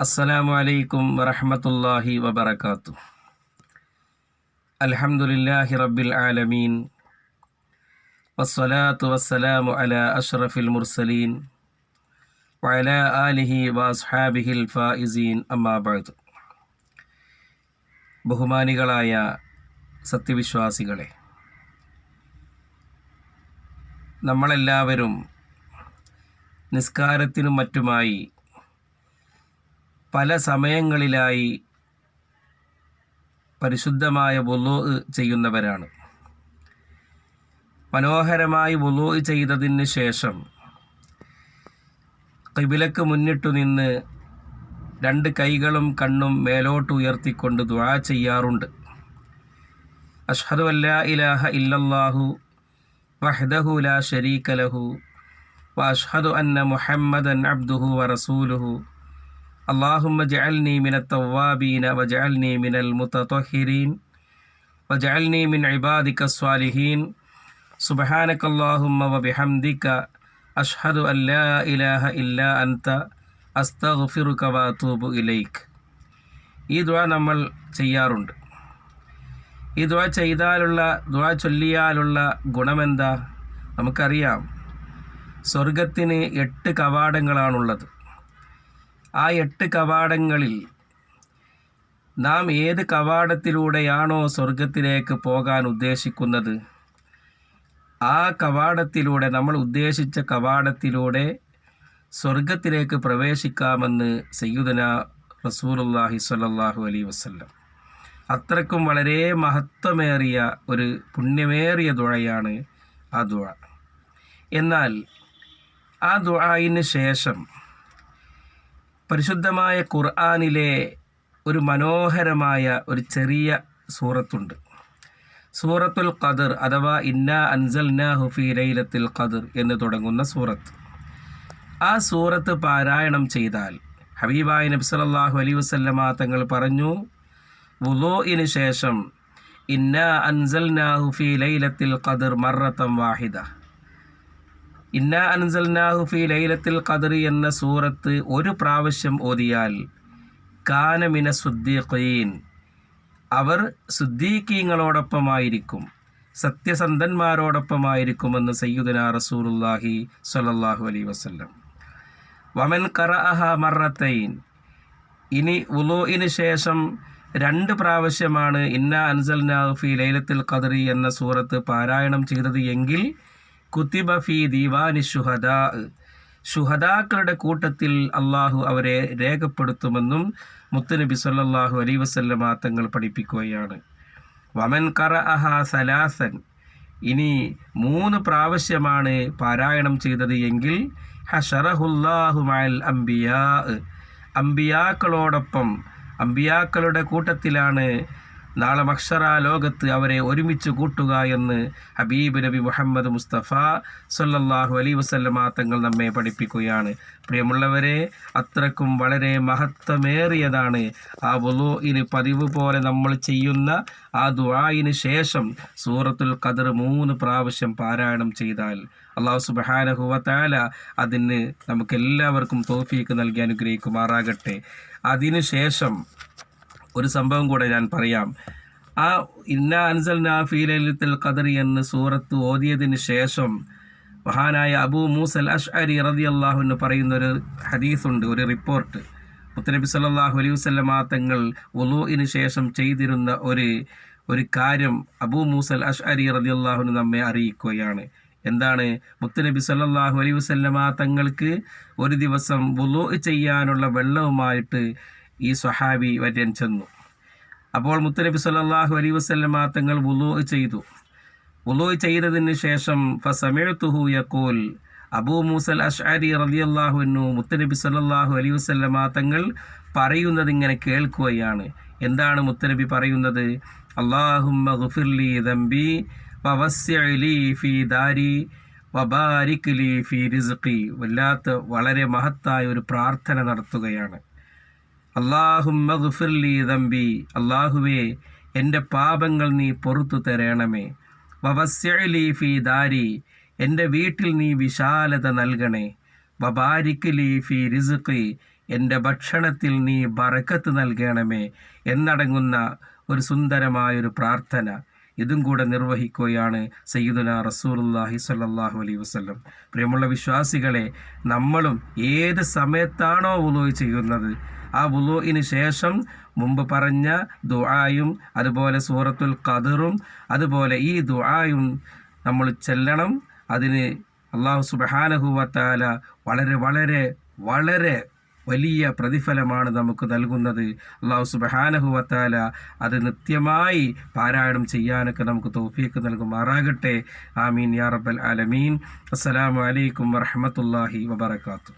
അസ്സലാമു അലൈക്കും വറഹമത്തല്ലാഹി വബർക്കാത്തു അൽഹംദുലില്ലാഹി റബ്ബിൽ ആലമീൻ. വസ്സലാത്തു വസ്സലാമു അല അഷ്റഫിൽ മുർസലീൻ. വഅല ആലിഹി വഅസ്ഹാബിഹിൽ ഫായിസീൻ അമ്മാബഅദ് ബഹുമാനികളായ സത്യവിശ്വാസികളെ നമ്മളെല്ലാവരും നിസ്കാരത്തിനും മറ്റുമായി പല സമയങ്ങളിലായി പരിശുദ്ധമായ വുളൂ ചെയ്യുന്നവരാണ്. മനോഹരമായി വുളൂ ചെയ്തതിന് ശേഷം കിബിലക്ക് മുന്നിട്ടു നിന്ന് രണ്ട് കൈകളും കണ്ണും മേലോട്ട് ഉയർത്തിക്കൊണ്ട് ദുആ ചെയ്യാറുണ്ട്. അഷ്ഹദു അല്ലാ ഇലാഹ ഇല്ലല്ലാഹു വഹ്ദഹു ലാ ശരീക ലഹു അഷ്ഹദു അന്ന മുഹമ്മദൻ അബ്ദുഹു വറസൂലുഹു اللهم اجعلني من التوابين واجعلني من المتطهرين واجعلني من عبادك الصالحين سبحانك اللهم وبحمدك أشهد أن لا إله إلا أنت أستغفرك وأتوب إليك ഈ ദുആ നമ്മൾ ചെയ്യാറുണ്ട് ഈ ദുആ ചെയ്താലുള്ള ദുആ ചൊല്ലിയാലുള്ള ഗുണമെന്താ നമുക്കറിയാം സ്വർഗത്തിന് എട്ട് കവാടങ്ങളാണുള്ളത് ആ എട്ട് കവാടങ്ങളിൽ നാം ഏത് കവാടത്തിലൂടെയാണോ സ്വർഗത്തിലേക്ക് പോകാൻ ഉദ്ദേശിക്കുന്നത്? ആ കവാടത്തിലൂടെ നമ്മൾ ഉദ്ദേശിച്ച കവാടത്തിലൂടെ സ്വർഗത്തിലേക്ക് പ്രവേശിക്കാമെന്ന് സയ്യുദന റസൂലുല്ലാഹി സ്വല്ലല്ലാഹു അലൈഹി വസല്ലം. അത്രക്കും വളരെ മഹത്വമേറിയ ഒരു പുണ്യമേറിയ ദുഴയാണ് ആ ദുഴ. എന്നാൽ ആ ദുഴായിന് ശേഷം പരിശുദ്ധമായ ഖുർആാനിലെ ഒരു മനോഹരമായ ഒരു ചെറിയ സൂറത്തുണ്ട്. സൂറത്തുൽ ഖദർ അഥവാ ഇന്ന അൻസൽന ഹുഫി ലൈലത്തുൽ ഖദർ എന്ന് തുടങ്ങുന്ന സൂറത്ത്. ആ സൂറത്ത് പാരായണം ചെയ്താൽ ഹബീബായ നബി സല്ലല്ലാഹു അലൈഹി വസല്ലമ തങ്ങൾ പറഞ്ഞു വുളൂഇന് ശേഷം ഇന്ന അൻസൽനാഹു ഹുഫി ലൈലത്തിൽ ഖദർ മറത്തം വാഹിദ. ഇന്ന അൻസൽനാഹു ഫി ലൈലത്തിൽ ഖദറി എന്ന സൂറത്ത് ഒരു പ്രാവശ്യം ഓതിയാൽ കാനമിന സുദ്ദീഖീൻ അവർ സുദ്ദീഖീങ്ങളോടൊപ്പമായിരിക്കും സത്യസന്ധന്മാരോടൊപ്പമായിരിക്കുമെന്ന് സയ്യുദന റസൂലുല്ലാഹി സ്വല്ലല്ലാഹു അലൈഹി വസല്ലം. വമൻ കറഅഹ മറത്തൈൻ ഇനി ഉലോയിന് ശേഷം രണ്ട് പ്രാവശ്യമാണ് ഇന്ന അൻസൽ നാഫി ലൈലത്തിൽ ഖദറി എന്ന സൂറത്ത് പാരായണം ചെയ്തത് എങ്കിൽ കുത്തിബ ദീവാനി ഷുഹദാ ഷുഹദാക്കളുടെ കൂട്ടത്തിൽ അള്ളാഹു അവരെ രേഖപ്പെടുത്തുമെന്നും മുത്തുനബി സല്ലാഹു അലൈ വസല്ലമ തങ്ങൾ പഠിപ്പിക്കുകയാണ്. വമൻ കറ അഹ സലാസൻ. ഇനി മൂന്ന് പ്രാവശ്യമാണ് പാരായണം ചെയ്തത് എങ്കിൽ ഹഷറഹുല്ലാഹു മഅൽ അംബിയാ. അംബിയാക്കളോടൊപ്പം അംബിയാക്കളുടെ കൂട്ടത്തിലാണ് നാളെ മക്ഷറ ലോകത്ത് അവരെ ഒരുമിച്ച് കൂട്ടുക എന്ന് ഹബീബ് നബി മുഹമ്മദ് മുസ്തഫ സല്ലല്ലാഹു അലൈ വസല്ലമ തങ്ങൾ നമ്മെ പഠിപ്പിക്കുകയാണ്. പ്രിയമുള്ളവരെ അത്രക്കും വളരെ മഹത്വമേറിയതാണ് ആ വുളൂഇന് പതിവ് പോലെ നമ്മൾ ചെയ്യുന്ന ആ ദുആയിന് ശേഷം സൂറത്തുൽ ഖദർ മൂന്ന് പ്രാവശ്യം പാരായണം ചെയ്താൽ അള്ളാഹു സുബഹാനഹുവത്താല അതിന് നമുക്കെല്ലാവർക്കും തോഫീക്ക് നൽകി അനുഗ്രഹിക്കുമാറാകട്ടെ. അതിനുശേഷം ഒരു സംഭവം കൂടെ ഞാൻ പറയാം. ആ ഇന്ന അൻസൽ നാഫീലത്തിൽ ഖദർ എന്ന് സൂറത്ത് ഓതിയതിന് ശേഷം മഹാനായ അബൂ മൂസൽ അഷ് അരി റതി അള്ളാഹുന്ന് പറയുന്ന ഒരു ഹദീസുണ്ട് ഒരു റിപ്പോർട്ട്. മുത്തനബി സല്ലാഹു അലൈഹി വസ്ലമാ തങ്ങൾ ഉലൂഇന് ശേഷം ചെയ്തിരുന്ന ഒരു ഒരു കാര്യം അബൂ മൂസൽ അഷ് അരി റതി അള്ളാഹുന് നമ്മെ അറിയിക്കുകയാണ്. എന്താണ്? മുത്തനബി സല്ലാഹു അലൈഹി വസ്ലമാ തങ്ങൾക്ക് ഒരു ദിവസം വുലു ചെയ്യാനുള്ള വെള്ളവുമായിട്ട് ഈ സ്വഹാബി വര്യൻ ചെന്നു. അപ്പോൾ മുത്തനബി സല്ലാഹു അലൈ വസ്ലമ തങ്ങൾ വുലു ചെയ്തു. വുലു ചെയ്തതിന് ശേഷം ഫസമിഴ്ത്തുഹു യക്കോൽ അബൂ മൂസൽ അഷ്അരി എന്നു മുത്തനബി സല്ലാഹു അലൈഹി വസല്ലമ തങ്ങൾ പറയുന്നത് ഇങ്ങനെ കേൾക്കുകയാണ്. എന്താണ് മുത്തനബി പറയുന്നത്? അള്ളാഹുമ്മ ദംബി ദാരി വബാരിക് റിസ്ഖി വല്ലാത്ത വളരെ മഹത്തായ ഒരു പ്രാർത്ഥന നടത്തുകയാണ്. അള്ളാഹുമ്മ ഗുഫിർലി തമ്പി അള്ളാഹുവേ എന്റെ പാപങ്ങൾ നീ പൊറത്തു തരണമേ. വവസ്യലി ഫി ദാരി എന്റെ വീട്ടിൽ നീ വിശാലത നൽകണേ. വബാരിക് ലി ഫി റിസ്ഖി എന്റെ ഭക്ഷണത്തിൽ നീ ബറക്കത്ത് നൽകണമേ എന്നടങ്ങുന്ന ഒരു സുന്ദരമായൊരു പ്രാർത്ഥന. ഇതും കൂടെ നിർവഹിക്കുകയാണ് സയ്യിദുന റസൂലുല്ലാഹി സ്വല്ലല്ലാഹു അലൈ വസ്ലം പ്രിയമുള്ള വിശ്വാസികളെ നമ്മളും ഏത് സമയത്താണോ വുളു ചെയ്യുന്നത്? ആ വുളുവിന് ശേഷം മുമ്പ് പറഞ്ഞ ദുആയും അതുപോലെ സൂറത്തുൽ ഖദറും അതുപോലെ ഈ ദുആയും നമ്മൾ ചെല്ലണം. അതിന് അള്ളാഹു സുബഹാനഹുവത്താല വളരെ വളരെ വളരെ വലിയ പ്രതിഫലമാണ് നമുക്ക് നൽകുന്നത്. അള്ളാഹു സുബഹാനഹുവത്താല അത് നിത്യമായി പാരായണം ചെയ്യാനൊക്കെ നമുക്ക് തോഫിയൊക്കെ നൽകുമാറാകട്ടെ. ആമീൻ യാ റബ്ബൽ ആലമീൻ. അസ്സലാമു അലൈക്കും വറഹമത്തല്ലാഹി വബർക്കാത്തു